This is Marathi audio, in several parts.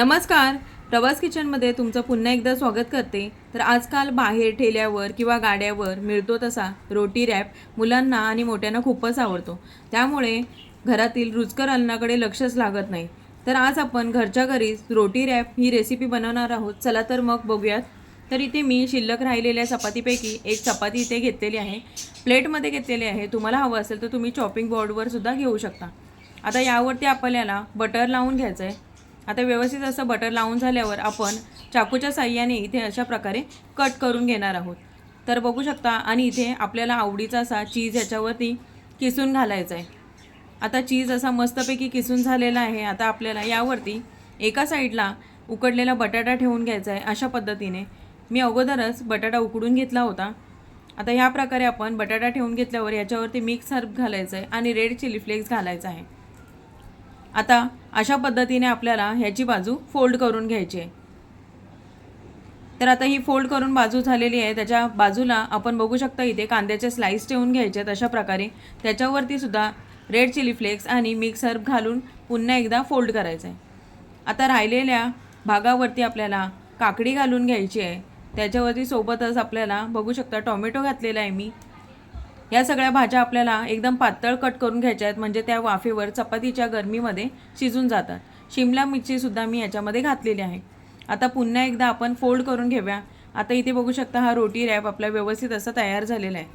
नमस्कार. प्रवास किचनमध्ये तुमचं पुन्हा एकदा स्वागत करते. तर आजकाल बाहेर ठेल्यावर किंवा गाड्यावर मिळतो तसा रोटी रॅप मुलांना आणि मोठ्यांना खूपच आवडतो. त्यामुळे घरातील रुचकर अन्नाकडे लक्षच लागत नाही. तर आज आपण घरच्या घरीच रोटी रॅप ही रेसिपी बनवणार आहोत. चला तर मग बघूयात. तर इथे मी शिल्लक राहिलेल्या चपातीपैकी एक चपाती इथे घेतलेली आहे. प्लेटमध्ये घेतलेली आहे. तुम्हाला हवं असेल तर तुम्ही चॉपिंग बोर्डवर सुद्धा घेऊ शकता. आता यावरती आपल्याला बटर लावून घ्यायचं आहे आता व्यवस्थित असं बटर लावून झाल्यावर आपण चाकूच्या साह्याने इथे अशा प्रकारे कट करून घेणार आहोत. तर बघू शकता आणि इथे आपल्याला आवडीचा असा चीज ह्याच्यावरती किसून घालायचा आहे. आता चीज असा मस्तपैकी किसून झालेला आहे. आता आपल्याला यावरती एका साईडला उकडलेला बटाटा ठेवून घ्यायचा आहे अशा पद्धतीने. मी अगोदरच बटाटा उकडून घेतला होता. आता ह्या प्रकारे आपण बटाटा ठेवून घेतल्यावर याच्यावरती मिक्स हर्ब घालायचं आहे आणि रेड चिली फ्लेक्स घालायचा आहे. आता अशा पद्धतीने आपल्याला ह्याची बाजू फोल्ड करून घ्यायची आहे. तर आता ही फोल्ड करून बाजू झालेली आहे. त्याच्या बाजूला आपण बघू शकता इथे कांद्याचे स्लाईस ठेवून घ्यायचे आहेत अशा प्रकारे. त्याच्यावरती सुद्धा रेड चिली फ्लेक्स आणि मिक्स हर्ब घालून पुन्हा एकदा फोल्ड करायचं आहे. आता राहिलेल्या भागावरती आपल्याला काकडी घालून घ्यायची आहे. त्याच्यावरती सोबतच आपल्याला बघू शकता टॉमॅटो घातलेला आहे मी. या सगळ्या भाज्या आपल्याला एकदम पातळ कट करून घ्यायच्या आहेत. म्हणजे त्या वाफेवर चपातीच्या गरमीमध्ये शिजून जातात. शिमला मिरचीसुद्धा मी याच्यामध्ये घातलेली आहे. आता पुन्हा एकदा आपण फोल्ड करून घेऊया. आता इथे बघू शकता हा रोटी रॅप आपला व्यवस्थित असा तयार झालेला आहे.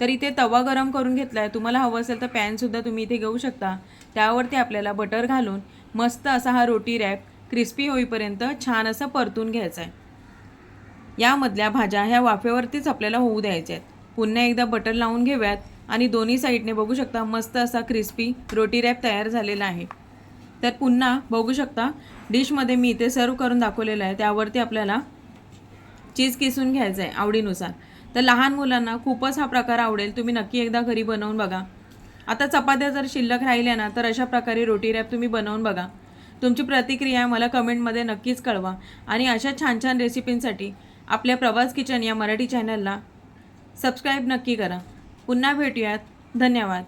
तर इथे तवा गरम करून घेतला आहे तुम्हाला हवं असेल तर पॅनसुद्धा तुम्ही इथे घेऊ शकता. त्यावरती आपल्याला बटर घालून मस्त असा हा रोटी रॅप क्रिस्पी होईपर्यंत छान असं परतून घ्यायचा आहे. यामधल्या भाज्या ह्या वाफेवरतीच आपल्याला होऊ द्यायच्या आहेत. पुन्हा एकदा बटर लावून घेऊयात आणि दोन्ही साईडने बघू शकता मस्त असा क्रिस्पी रोटी रॅप तयार झालेला आहे. तर पुन्हा बघू शकता डिशमध्ये मी इथे सर्व करून दाखवलेलं आहे. त्यावरती आपल्याला चीज किसून घ्यायचं आहे आवडीनुसार. तर लहान मुलांना खूपच हा प्रकार आवडेल. तुम्ही नक्की एकदा घरी बनवून बघा. आता चपात्या जर शिल्लक राहिल्या ना तर अशा प्रकारे रोटी रॅप तुम्ही बनवून बघा. तुमची प्रतिक्रिया मला कमेंटमध्ये नक्कीच कळवा. आणि अशा छान छान रेसिपींसाठी आपल्या प्रवास किचन या मराठी चॅनलला सबस्क्राईब नक्की करा. पुन्हा भेटूयात. धन्यवाद.